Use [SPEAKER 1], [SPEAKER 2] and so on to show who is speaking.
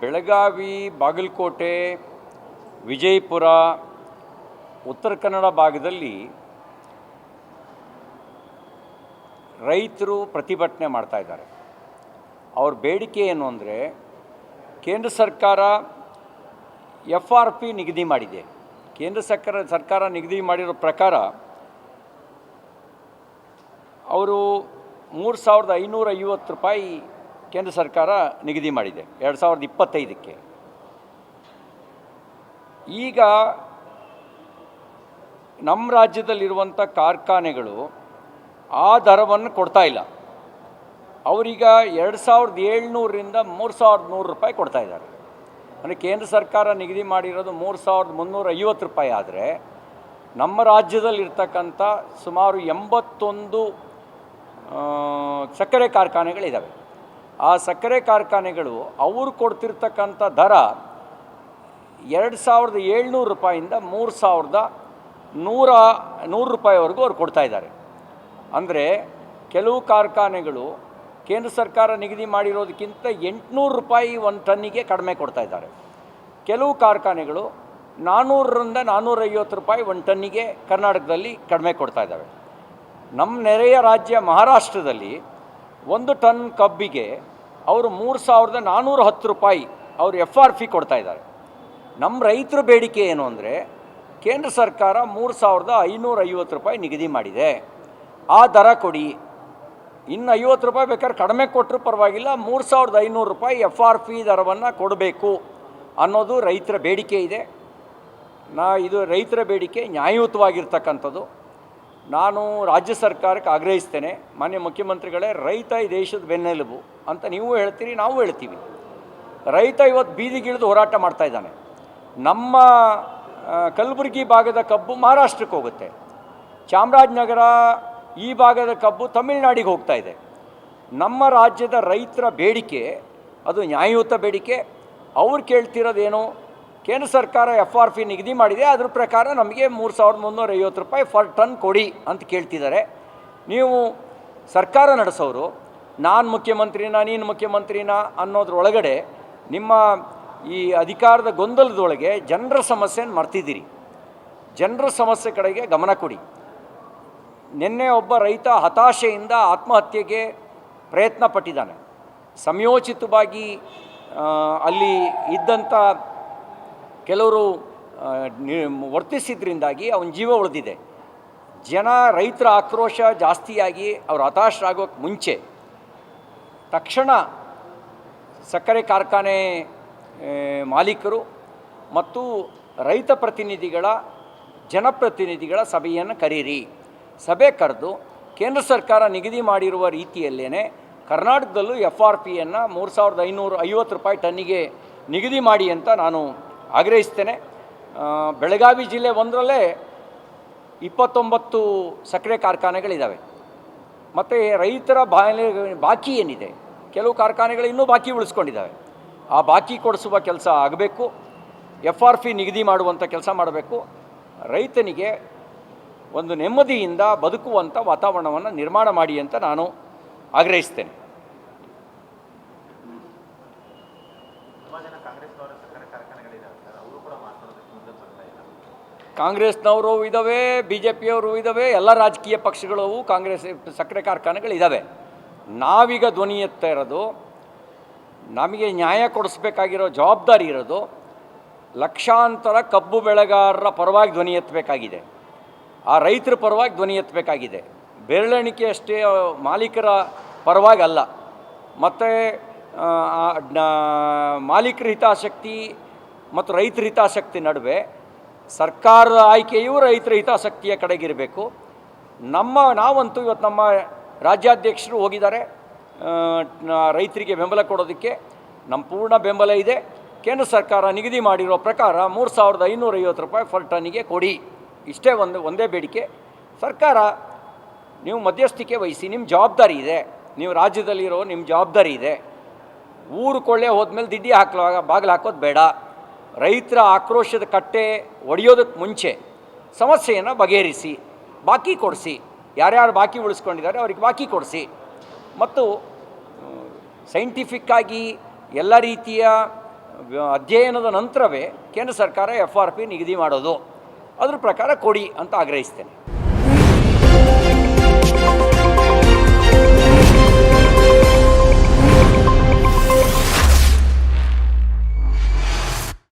[SPEAKER 1] ಬೆಳಗಾವಿ, ಬಾಗಲಕೋಟೆ, ವಿಜಯಪುರ, ಉತ್ತರ ಕನ್ನಡ ಭಾಗದಲ್ಲಿ ರೈತರು ಪ್ರತಿಭಟನೆ ಮಾಡ್ತಾ ಇದ್ದಾರೆ. ಅವ್ರ ಬೇಡಿಕೆ ಏನು ಅಂದರೆ ಕೇಂದ್ರ ಸರ್ಕಾರ ಎಫ್ ಆರ್ ಪಿ ನಿಗದಿ ಮಾಡಿದೆ. ಕೇಂದ್ರ ಸರ್ಕಾರ ಸರ್ಕಾರ ನಿಗದಿ ಮಾಡಿರೋ ಪ್ರಕಾರ ಅವರು ಮೂರು ಸಾವಿರದ ಐನೂರ ಐವತ್ತು ರೂಪಾಯಿ ಕೇಂದ್ರ ಸರ್ಕಾರ ನಿಗದಿ ಮಾಡಿದೆ, ಎರಡು ಸಾವಿರದ ಇಪ್ಪತ್ತೈದಕ್ಕೆ. ಈಗ ನಮ್ಮ ರಾಜ್ಯದಲ್ಲಿರುವಂಥ ಕಾರ್ಖಾನೆಗಳು ಆ ದರವನ್ನು ಕೊಡ್ತಾ ಇಲ್ಲ. ಅವರೀಗ ಎರಡು ಸಾವಿರದ ಏಳ್ನೂರರಿಂದ ಮೂರು ಸಾವಿರದ ನೂರು ರೂಪಾಯಿ ಕೊಡ್ತಾ ಇದ್ದಾರೆ. ಅಂದರೆ ಕೇಂದ್ರ ಸರ್ಕಾರ ನಿಗದಿ ಮಾಡಿರೋದು ಮೂರು ಸಾವಿರದ ಮುನ್ನೂರ ಐವತ್ತು ರೂಪಾಯಿ ಆದರೆ ನಮ್ಮ ರಾಜ್ಯದಲ್ಲಿರ್ತಕ್ಕಂಥ ಸುಮಾರು ಎಂಬತ್ತೊಂದು ಸಕ್ಕರೆ ಕಾರ್ಖಾನೆಗಳಿದ್ದಾವೆ ಆ ಸಕ್ಕರೆ ಕಾರ್ಖಾನೆಗಳು ಅವರು ಕೊಡ್ತಿರ್ತಕ್ಕಂಥ ದರ ಎರಡು ಸಾವಿರದ ಏಳ್ನೂರು ರೂಪಾಯಿಂದ ಮೂರು ಸಾವಿರದ ನೂರ, ನೂರು ರೂಪಾಯಿವರೆಗೂ ಅವ್ರು ಕೊಡ್ತಾ ಇದ್ದಾರೆ. ಅಂದರೆ ಕೆಲವು ಕಾರ್ಖಾನೆಗಳು ಕೇಂದ್ರ ಸರ್ಕಾರ ನಿಗದಿ ಮಾಡಿರೋದಕ್ಕಿಂತ ಎಂಟುನೂರು ರೂಪಾಯಿ ಒಂದು ಟನ್ನಿಗೆ ಕಡಿಮೆ ಕೊಡ್ತಾ ಇದ್ದಾರೆ. ಕೆಲವು ಕಾರ್ಖಾನೆಗಳು ನಾನ್ನೂರರಿಂದ ನಾನ್ನೂರೈವತ್ತು ರೂಪಾಯಿ ಒಂದು ಟನ್ನಿಗೆ ಕರ್ನಾಟಕದಲ್ಲಿ ಕಡಿಮೆ ಕೊಡ್ತಾ ಇದ್ದಾವೆ. ನಮ್ಮ ನೆರೆಯ ರಾಜ್ಯ ಮಹಾರಾಷ್ಟ್ರದಲ್ಲಿ ಒಂದು ಟನ್ ಕಬ್ಬಿಗೆ ಅವರು ಮೂರು ಸಾವಿರದ ನಾನ್ನೂರ ಹತ್ತು ರೂಪಾಯಿ ಅವರು ಎಫ್ ಆರ್ ಕೊಡ್ತಾ ಇದ್ದಾರೆ. ನಮ್ಮ ರೈತರ ಬೇಡಿಕೆ ಏನು ಅಂದರೆ ಕೇಂದ್ರ ಸರ್ಕಾರ ಮೂರು ಸಾವಿರದ ಐನೂರ ಐವತ್ತು ರೂಪಾಯಿ ನಿಗದಿ ಮಾಡಿದೆ. ಆ ದರ ಕೊಡಿ. ಇನ್ನು ಐವತ್ತು ರೂಪಾಯಿ ಬೇಕಾದ್ರೆ ಕಡಿಮೆ ಕೊಟ್ಟರು ಪರವಾಗಿಲ್ಲ, ಮೂರು ಸಾವಿರದ ಐನೂರು ರೂಪಾಯಿ ಎಫ್ ಆರ್ ಪಿ ದರವನ್ನು ಕೊಡಬೇಕು ಅನ್ನೋದು ರೈತರ ಬೇಡಿಕೆ ಇದೆ. ನಾ ಇದು ರೈತರ ಬೇಡಿಕೆ ನ್ಯಾಯಯುತವಾಗಿರ್ತಕ್ಕಂಥದ್ದು. ನಾನು ರಾಜ್ಯ ಸರ್ಕಾರಕ್ಕೆ ಆಗ್ರಹಿಸ್ತೇನೆ, ಮಾನ್ಯ ಮುಖ್ಯಮಂತ್ರಿಗಳೇ, ರೈತ ಈ ದೇಶದ ಬೆನ್ನೆಲುಬು ಅಂತ ನೀವು ಹೇಳ್ತೀರಿ, ನಾವು ಹೇಳ್ತೀವಿ. ರೈತ ಇವತ್ತು ಬೀದಿಗಿಳಿದು ಹೋರಾಟ ಮಾಡ್ತಾ ಇದ್ದಾನೆ. ನಮ್ಮ ಕಲಬುರಗಿ ಭಾಗದ ಕಬ್ಬು ಮಹಾರಾಷ್ಟ್ರಕ್ಕೆ ಹೋಗುತ್ತೆ. ಚಾಮರಾಜನಗರ ಈ ಭಾಗದ ಕಬ್ಬು ತಮಿಳುನಾಡಿಗೆ ಹೋಗ್ತಾ ಇದೆ. ನಮ್ಮ ರಾಜ್ಯದ ರೈತರ ಬೇಡಿಕೆ, ಅದು ನ್ಯಾಯಯುತ ಬೇಡಿಕೆ. ಅವ್ರು ಕೇಳ್ತಿರೋದೇನು? ಕೇಂದ್ರ ಸರ್ಕಾರ ಎಫ್ ಆರ್ ಪಿ ನಿಗದಿ ಮಾಡಿದೆ. ಅದ್ರ ಪ್ರಕಾರ ನಮಗೆ ಮೂರು ಸಾವಿರದ ಮುನ್ನೂರ ಐವತ್ತು ರೂಪಾಯಿ ಫರ್ ಟನ್ ಕೊಡಿ ಅಂತ ಕೇಳ್ತಿದ್ದಾರೆ. ನೀವು ಸರ್ಕಾರ ನಡೆಸೋರು, ನಾನು ಮುಖ್ಯಮಂತ್ರಿನ, ನೀನು ಮುಖ್ಯಮಂತ್ರಿನ ಅನ್ನೋದ್ರೊಳಗಡೆ ನಿಮ್ಮ ಈ ಅಧಿಕಾರದ ಗೊಂದಲದೊಳಗೆ ಜನರ ಸಮಸ್ಯೆನ ಮರ್ತಿದ್ದೀರಿ. ಜನರ ಸಮಸ್ಯೆ ಕಡೆಗೆ ಗಮನ ಕೊಡಿ. ನಿನ್ನೆ ಒಬ್ಬ ರೈತ ಹತಾಶೆಯಿಂದ ಆತ್ಮಹತ್ಯೆಗೆ ಪ್ರಯತ್ನ ಪಟ್ಟಿದ್ದಾನೆ ಸಮಯೋಚಿತವಾಗಿ ಅಲ್ಲಿ ಇದ್ದಂಥ ಕೆಲವರು ವರ್ತಿಸಿದ್ರಿಂದಾಗಿ ಅವನ ಜೀವ ಉಳಿದಿದೆ. ಜನ ರೈತರ ಆಕ್ರೋಶ ಜಾಸ್ತಿಯಾಗಿ ಅವರು ಹತಾಶರಾಗೋಕ್ಕೆ ಮುಂಚೆ, ತಕ್ಷಣ ಸಕ್ಕರೆ ಕಾರ್ಖಾನೆ ಮಾಲೀಕರು ಮತ್ತು ರೈತ ಪ್ರತಿನಿಧಿಗಳ, ಜನಪ್ರತಿನಿಧಿಗಳ ಸಭೆಯನ್ನು ಕರೀರಿ. ಸಭೆ ಕರೆದು ಕೇಂದ್ರ ಸರ್ಕಾರ ನಿಗದಿ ಮಾಡಿರುವ ರೀತಿಯಲ್ಲೇ ಕರ್ನಾಟಕದಲ್ಲೂ ಎಫ್ ಆರ್ ಪಿಯನ್ನು ಮೂರು ಸಾವಿರದ ಐನೂರು ಐವತ್ತು ರೂಪಾಯಿ ಟನ್ನಿಗೆ ನಿಗದಿ ಮಾಡಿ ಅಂತ ನಾನು ಆಗ್ರಹಿಸ್ತೇನೆ. ಬೆಳಗಾವಿ ಜಿಲ್ಲೆ ಒಂದರಲ್ಲೇ ಇಪ್ಪತ್ತೊಂಬತ್ತು ಸಕ್ಕರೆ ಕಾರ್ಖಾನೆಗಳಿದ್ದಾವೆ ಮತ್ತು ರೈತರ ಬಾಲಿ ಬಾಕಿ ಏನಿದೆ, ಕೆಲವು ಕಾರ್ಖಾನೆಗಳು ಇನ್ನೂ ಬಾಕಿ ಉಳಿಸ್ಕೊಂಡಿದ್ದಾವೆ ಆ ಬಾಕಿ ಕೊಡಿಸುವ ಕೆಲಸ ಆಗಬೇಕು ಎಫ್ ಆರ್ ಪಿ ನಿಗದಿ ಮಾಡುವಂಥ ಕೆಲಸ ಮಾಡಬೇಕು. ರೈತನಿಗೆ ಒಂದು ನೆಮ್ಮದಿಯಿಂದ ಬದುಕುವಂಥ ವಾತಾವರಣವನ್ನು ನಿರ್ಮಾಣ ಮಾಡಿ ಅಂತ ನಾನು ಆಗ್ರಹಿಸ್ತೇನೆ
[SPEAKER 2] ತುಂಬಾ ಜನ ಕಾಂಗ್ರೆಸ್ನವರ ಸಕ್ಕರೆ ಕಾರ್ಖಾನೆಗಳಿದ್ದಾವೆ ಸರ್ ಅವರು ಕೂಡ ಮಾತನಾಡೋದಕ್ಕೆ ಮುಂದೆ ಬರ್ತಾ ಇಲ್ಲ
[SPEAKER 1] ಕಾಂಗ್ರೆಸ್ನವರು ಇದ್ದಾವೆ ಬಿ ಜೆ ಪಿಯವರು ಇದ್ದಾವೆ ಎಲ್ಲ ರಾಜಕೀಯ ಪಕ್ಷಗಳು ಕಾಂಗ್ರೆಸ್ ಸಕ್ಕರೆ ಕಾರ್ಖಾನೆಗಳಿದ್ದಾವೆ ನಾವೀಗ ಧ್ವನಿ ಎತ್ತಾ ಇರೋದು, ನಮಗೆ ನ್ಯಾಯ ಕೊಡಿಸ್ಬೇಕಾಗಿರೋ ಜವಾಬ್ದಾರಿ ಇರೋದು, ಲಕ್ಷಾಂತರ ಕಬ್ಬು ಬೆಳೆಗಾರರ ಪರವಾಗಿ ಧ್ವನಿ ಎತ್ತಬೇಕಾಗಿದೆ. ಆ ರೈತರ ಪರವಾಗಿ ಧ್ವನಿ ಎತ್ತಬೇಕಾಗಿದೆ. ಬೆರಳೆಣಿಕೆ ಅಷ್ಟೇ ಮಾಲೀಕರ ಪರವಾಗಿ ಅಲ್ಲ. ಮತ್ತು ಮಾಲೀಕರ ಹಿತಾಸಕ್ತಿ ಮತ್ತು ರೈತರ ಹಿತಾಸಕ್ತಿ ನಡುವೆ ಸರ್ಕಾರದ ಆಯ್ಕೆಯು ರೈತರ ಹಿತಾಸಕ್ತಿಯ ಕಡೆಗಿರಬೇಕು. ನಮ್ಮ ನಾವಂತೂ ಇವತ್ತು ನಮ್ಮ ರಾಜ್ಯಾಧ್ಯಕ್ಷರು ಹೋಗಿದ್ದಾರೆ. ರೈತರಿಗೆ ಬೆಂಬಲ ಕೊಡೋದಕ್ಕೆ ನಮ್ಮ ಪೂರ್ಣ ಬೆಂಬಲ ಇದೆ. ಕೇಂದ್ರ ಸರ್ಕಾರ ನಿಗದಿ ಮಾಡಿರೋ ಪ್ರಕಾರ ಮೂರು ಸಾವಿರದ ಐನೂರ ಐವತ್ತು ರೂಪಾಯಿ ಫರ್ ಟನ್ನಿಗೆ ಕೊಡಿ. ಇಷ್ಟೇ ಒಂದು, ಒಂದೇ ಬೇಡಿಕೆ. ಸರ್ಕಾರ ನೀವು ಮಧ್ಯಸ್ಥಿಕೆ ವಹಿಸಿ, ನಿಮ್ಮ ಜವಾಬ್ದಾರಿ ಇದೆ. ನೀವು ರಾಜ್ಯದಲ್ಲಿರೋ ನಿಮ್ಮ ಜವಾಬ್ದಾರಿ ಇದೆ. ಊರು ಕೊಳ್ಳೆ ಹೋದ್ಮೇಲೆ ದಿಡ್ಡಿ ಹಾಕ್ಲುವಾಗ ಬಾಗಿಲು ಹಾಕೋದು ಬೇಡ. ರೈತರ ಆಕ್ರೋಶದ ಕಟ್ಟೆ ಒಡೆಯೋದಕ್ಕೆ ಮುಂಚೆ ಸಮಸ್ಯೆಯನ್ನು ಬಗೆಹರಿಸಿ, ಬಾಕಿ ಕೊಡಿಸಿ. ಯಾರ್ಯಾರು ಬಾಕಿ ಉಳಿಸ್ಕೊಂಡಿದ್ದಾರೆ ಅವ್ರಿಗೆ ಬಾಕಿ ಕೊಡಿಸಿ. ಮತ್ತು ಸೈಂಟಿಫಿಕ್ಕಾಗಿ ಎಲ್ಲ ರೀತಿಯ ಅಧ್ಯಯನದ ನಂತರವೇ ಕೇಂದ್ರ ಸರ್ಕಾರ ಎಫ್ ಆರ್ ಪಿ ನಿಗದಿ ಮಾಡೋದು. ಅದ್ರ ಪ್ರಕಾರ ಕೊಡಿ ಅಂತ ಆಗ್ರಹಿಸ್ತೇನೆ.